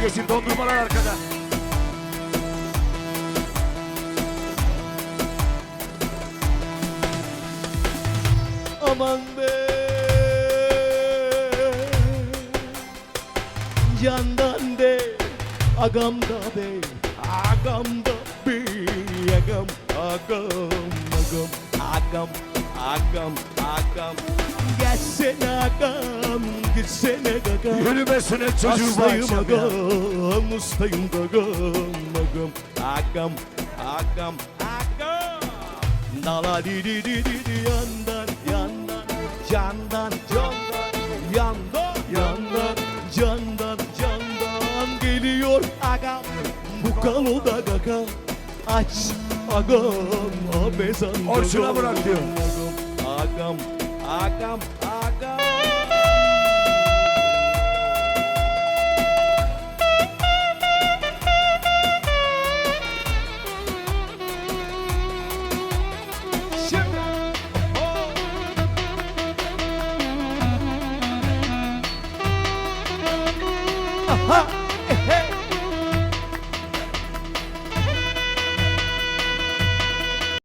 geçin dondurmalar arkada. Aman be. Yandan de Agam da be. Agam da be Agam Agam Agam Agam Agam Agam. Gelsene agam Gitsene gagam Yürüme sünnet çocuğu Hastayım agam Hastayım agam Agam Agam Agam Agam. Dala di di di di di yandan yandan Yandan candan Yandan yandan Candan candan Geliyor agam. Bu kaloda gaga Aç agam Abezan Orçuna bırak diyor. Agam Agam Agam 哈。